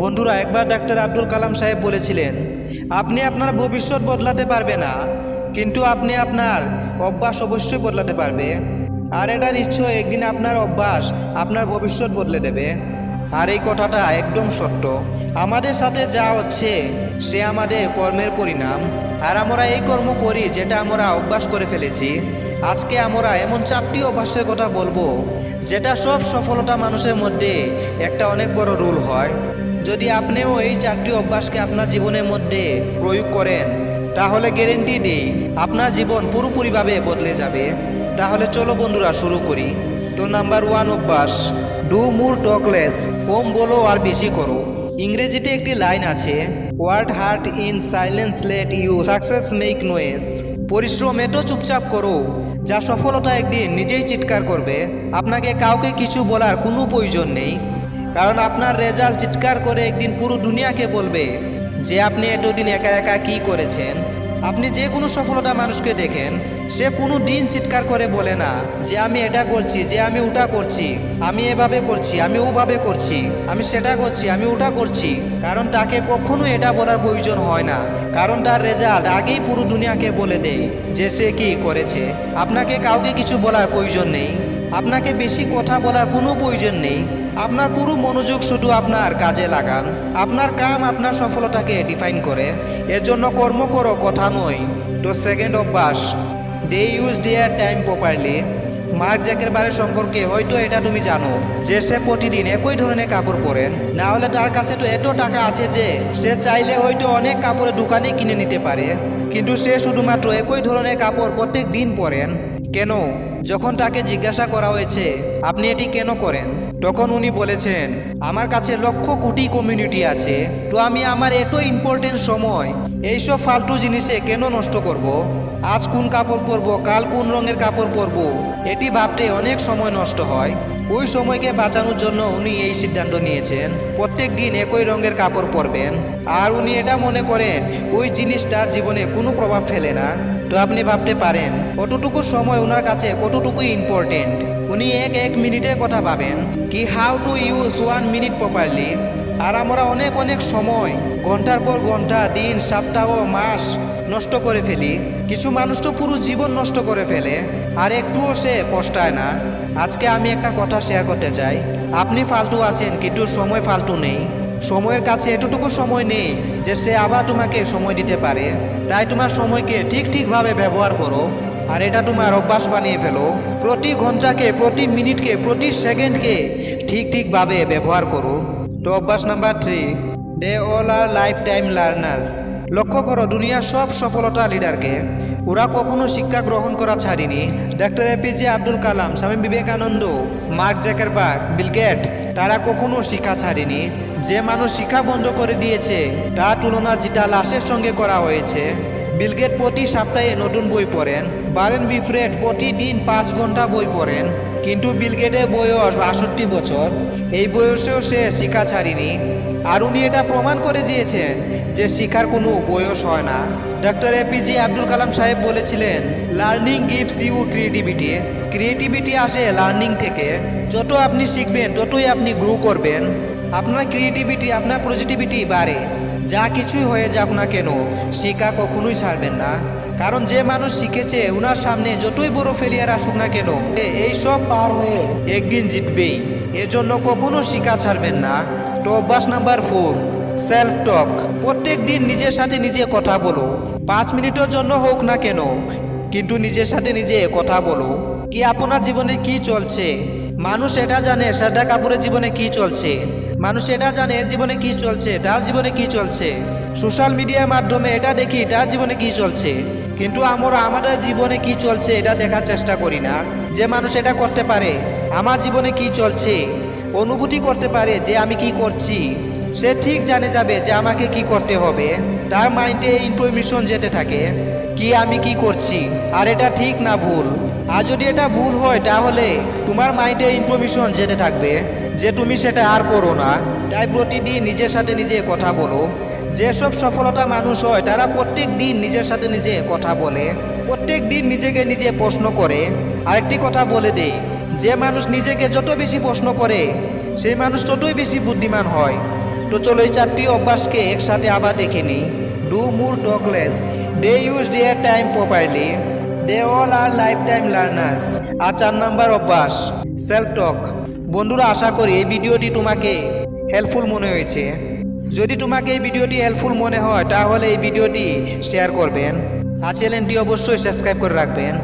বন্ধুরা, একবার ডাক্তার আব্দুল কালাম সাহেব বলেছিলেন, আপনি আপনার ভবিষ্যৎ বদলাতে পারবে না, কিন্তু আপনি আপনার অভ্যাস অবশ্যই বদলাতে পারবে। আর এটা নিশ্চয় একদিন আপনার অভ্যাস আপনার ভবিষ্যৎ বদলে দেবে। আর এই কথাটা একদম সত্য। আমাদের সাথে যা হচ্ছে, সে আমাদের কর্মের পরিণাম। আর আমরা এই কর্ম করি যেটা আমরা অভ্যাস করে ফেলেছি। আজকে আমরা এমন চারটি অভ্যাসের কথা বলব, যেটা সব সফলতা মানুষের মধ্যে একটা অনেক বড় রুল হয়। যদি আপনিও এই চারটি অভ্যাসকে আপনার জীবনের মধ্যে প্রয়োগ করেন, তাহলে গ্যারেন্টি দিই আপনার জীবন পুরোপুরিভাবে বদলে যাবে। তাহলে চলো বন্ধুরা, শুরু করি। তো নাম্বার ওয়ান অভ্যাস ডু মুর টকলেস কম বলো আর বেশি করো। ইংরেজিতে একটি লাইন আছে work hard in silence let you success make noise পরিশ্রম এটো চুপচাপ করো, যা সফলতা একদিন নিজেই চিৎকার করবে। আপনাকে কাউকে কিছু বলার কোনো প্রয়োজন নেই। কারণ আপনার রেজাল্ট চিৎকার করে একদিন পুরো দুনিয়াকে বলবে যে আপনি এতদিন একা একা কি করেছেন? আপনি যে কোনো সফলতা মানুষকে দেখেন, সে কোনো দিন চিৎকার করে বলে না যে আমি এটা করছি, যে আমি ওটা করছি, আমি এভাবে করছি, আমি ওভাবে করছি, আমি সেটা করছি, আমি ওটা করছি। কারণ তাকে কখনো এটা বলার প্রয়োজন হয় না। কারণ তার রেজাল্ট আগেই পুরো দুনিয়াকে বলে দেয় যে সে কি করেছে। আপনাকে কাউকে কিছু বলার প্রয়োজন নেই। আপনাকে বেশি কথা বলার কোনো প্রয়োজন নেই। আপনার পুরো মনোযোগ শুধু আপনার কাজে লাগান। আপনার কাম আপনার সফলতাকে ডিফাইন করে। এর জন্য কর্ম করো, কথা নয়। তো সেকেন্ড অভ্যাস they use their time properly Mark জ্যাকেরবারের সম্পর্কে হয়তো এটা তুমি জানো যে সে প্রতিদিন একই ধরনের কাপড় পরেন না হলে তার কাছে তো এত টাকা আছে যে সে চাইলে হয়তো অনেক কাপড়ের দোকানে কিনে নিতে পারে। কিন্তু সে শুধুমাত্র একই ধরনের কাপড় প্রত্যেক দিন পরেন। কেন? যখন তাকে জিজ্ঞাসা করা হয়েছে, আপনি এটি কেন করেন? তখন উনি বলেছেন, আমার কাছে লক্ষ কোটি কমিউনিটি আছে, তো আমি আমার এত ইম্পর্টেন্ট সময় এইসব ফালতু জিনিসে কেন নষ্ট করব। আজ কোন কাপড় পরব, কাল কোন রঙের কাপড় পরবো? এটি ভাবতে অনেক সময় নষ্ট হয়। ওই সময়কে বাঁচানোর জন্য উনি এই সিদ্ধান্ত নিয়েছেন, প্রত্যেক দিন একই রঙের কাপড় পরবেন। আর উনি এটা মনে করেন, ওই জিনিসটার জীবনে কোনো প্রভাব ফেলে না। তো আপনি ভাবতে পারেন, কতটুকু সময় ওনার কাছে কতটুকু ইম্পর্টেন্ট উনি এক এক মিনিটের কথা ভাবেন, কি how to use one minute properly আর আমরা অনেক অনেক সময়, ঘণ্টার পর ঘণ্টা, দিন, সপ্তাহ, মাস নষ্ট করে ফেলি। কিছু মানুষ তো পুরো জীবন নষ্ট করে ফেলে, আর একটুও সে পস্তায় না। আজকে আমি একটা কথা শেয়ার করতে চাই। আপনি ফালতু আছেন, কিন্তু সময় ফালতু নেই। সময়ের কাছে এতটুকু সময় নেই যে সে আবার তোমাকে সময় দিতে পারে। তাই তোমার সময়কে ঠিক ঠিকভাবে ব্যবহার করো। আর এটা তোমার অভ্যাস বানিয়ে ফেলো। প্রতি ঘন্টাকে, প্রতি মিনিটকে, প্রতি সেকেন্ডকে ঠিক ঠিকভাবে ব্যবহার করো। তো অভ্যাস number three they all are lifetime learners লক্ষ্য করো, দুনিয়ার সব সফলতা লিডারকে ওরা কখনো শিক্ষা গ্রহণ করা ছাড়িনি। Doctor APJ Abdul Kalam Swami Vivekananda. Mark জ্যাকারবার্গ বা বিলগেট তারা কখনো শিক্ষা ছাড়েনি। যে মানুষ শিক্ষা বন্ধ করে দিয়েছে, তার তুলনা যেটা লাশের সঙ্গে করা হয়েছে। বিলগেট প্রতি সপ্তাহে নতুন বই পড়েন। বারেন বিফ্রেট প্রতিদিন পাঁচ ঘণ্টা বই পড়েন। কিন্তু বিলগেটের বয়স বাষট্টি বছর। এই বয়সেও সে শিক্ষা ছাড়িনি। আর উনি এটা প্রমাণ করে দিয়েছেন যে শিক্ষার কোনো বয়স হয় না। ডক্টর এপিজে আব্দুল কালাম সাহেব বলেছিলেন learning gives you creativity creativity আসে লার্নিং থেকে। যত আপনি শিখবেন, ততই আপনি গ্রো করবেন। আপনার ক্রিয়েটিভিটি আপনার পজিটিভিটি বাড়ে। যা কিছুই হয়ে যাক না কেন শিক্ষা কখনোই ছাড়বেন না। কারণ যে মানুষ শিখেছে ওনার সামনে যতই বড় ফেলিয়ার আসুক না কেন এই সব পার হয়ে একদিন জিতবেই। এজন্য কখনো শিক্ষা ছাড়বেন না। অভ্যাস নাম্বার ফোর সেলফ টক প্রত্যেক দিন নিজের সাথে নিজে কথা বলো। পাঁচ মিনিটের জন্য হোক না কেন, কিন্তু নিজের সাথে নিজে কথা বলো। কি আপনার জীবনে কি চলছে? মানুষ এটা জানে শ্রদ্ধা কাপুরের জীবনে কি চলছে? মানুষ এটা জানে, এর জীবনে কি চলছে, তার জীবনে কি চলছে? সোশ্যাল মিডিয়ার মাধ্যমে এটা দেখি, তার জীবনে কি চলছে? কিন্তু আমরা আমাদের জীবনে কি চলছে, এটা দেখার চেষ্টা করি না। যে মানুষ এটা করতে পারে, আমার জীবনে কি চলছে? অনুভূতি করতে পারে যে আমি কি করছি। সে ঠিক জানে যাবে যে আমাকে কি করতে হবে। তার মাইন্ডে ইনফরমেশন যেতে থাকে, কি আমি কি করছি, আর এটা ঠিক না ভুল। আর যদি এটা ভুল হয়, তাহলে তোমার মাইন্ডে ইনফরমেশন যেতে থাকবে যে তুমি সেটা আর করো না। তাই প্রতিদিন নিজের সাথে নিজে কথা বলো। যেসব সফলতা মানুষ হয়, তারা প্রত্যেক দিন নিজের সাথে নিজে কথা বলে। প্রত্যেক দিন নিজেকে নিজে প্রশ্ন করে। আরেকটি কথা বলে দেই যে মানুষ নিজেকে যত বেশি প্রশ্ন করে, সেই মানুষ ততই বেশি বুদ্ধিমান হয়। তো চলো এই চারটি অভ্যাসকে একসাথে আবার দেখে নিই। Do more talk less they use their time properly they all are lifetime learners আর চার নাম্বার অভ্যাস সেলফ টক বন্ধুরা, আশা করি এই ভিডিওটি তোমাকে হেল্পফুল মনে হয়েছে। যদি তোমাকে এই ভিডিওটি হেল্পফুল মনে হয়, তাহলে এই ভিডিওটি শেয়ার করবেন। আর চ্যানেলটি অবশ্যই সাবস্ক্রাইব করে রাখবেন।